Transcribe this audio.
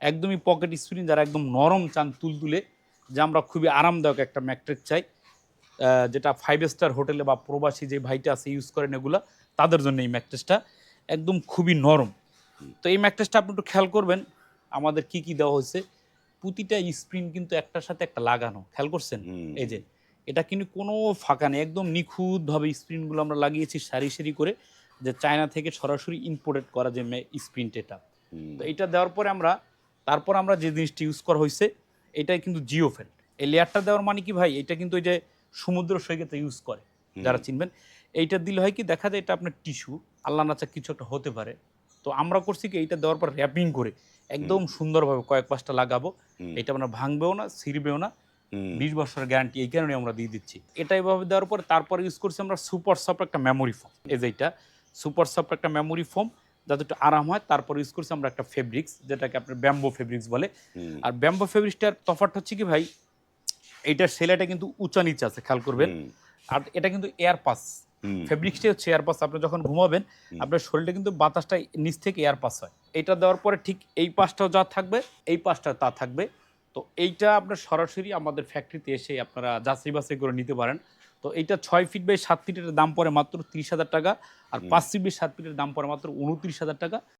একদমই pocket spring যারা একদম নরম চান তুলতুলে যে আমরা খুবই আরামদায়ক একটা ম্যাট্রেস চাই। যেটা ফাইভ স্টার হোটেলে বা প্রবাসী যে ভাইটা আছে ইউজ করেন এগুলা তাদের জন্য এই ম্যাট্রেসটা একদম খুবই নরম। তো এই ম্যাট্রেসটা আপনি একটু খেয়াল করবেন আমাদের কি কি দেওয়া হয়েছে। প্রতিটা স্প্রিং কিন্তু একটার সাথে একটা লাগানো খেয়াল করছেন। এই যে এটা কিন্তু কোনো ফাঁকা নেই একদম নিখুঁতভাবে স্প্রিনগুলো আমরা লাগিয়েছি সারি সারি করে যে চায়না থেকে সরাসরি ইম্পোর্টেড করা যে স্প্রিন্ট এটা। তো এটা দেওয়ার পরে আমরা তারপর আমরা যে জিনিসটি ইউজ করা হয়েছে এটাই কিন্তু জিও ফেল এই লেয়ারটা দেওয়ার মানে কি ভাই? এটা কিন্তু ওই যে সমুদ্র সৈকতে ইউজ করে যারা চিনবেন। এইটা দিলে হয় কি? দেখা যায় এটা আপনার টিস্যু আল্লাহ নাচা কিছু একটা হতে পারে। তো আমরা করছি কি এইটা দেওয়ার পর র্যাপিং করে একদম সুন্দরভাবে কয়েক পাঁচটা লাগাবো। এটা আমরা ভাঙবেও না ছিঁড়বেও না। বিশ বছরের গ্যারান্টি এই কারণে আমরা দিয়ে দিচ্ছি। এটা এভাবে দেওয়ার পর তারপর ইউজ করছি আমরা সুপার সফট একটা মেমোরি ফোম এই যে এটা সুপার সফট একটা মেমোরি ফোম যাতে একটু আরাম হয় তারপর ইউজ করছি আমরা একটা ফেব্রিক্স যেটাকে আপনার ব্যাম্বো ফেব্রিক্স বলে। আর ব্যাম্বো ফেব্রিক্সটার তফাৎ হচ্ছে কি ভাই এইটার সেলাইটা কিন্তু উঁচা নিচে আছে খেয়াল করবেন। আর এটা কিন্তু এয়ার পাস। ফেব্রিক্সটাই হচ্ছে এয়ার পাস আপনি যখন ঘুমাবেন আপনার শরীরটা কিন্তু বাতাসটা নিচ থেকে এয়ার পাস হয়। এটা দেওয়ার পরে ঠিক এই পাশটাও যা থাকবে এই পাশটা তা থাকবে। তো এইটা আপনার সরাসরি আমাদের ফ্যাক্টরিতে এসে আপনারা যাচাই বাছাই করে নিতে পারেন। তো এইটা ছয় ফিট বাই সাত ফিটের দাম পড়ে মাত্র তিরিশ হাজার টাকা আর পাঁচ ফিট বাই সাত ফিটের দাম পড়ে মাত্র উনত্রিশ হাজার টাকা।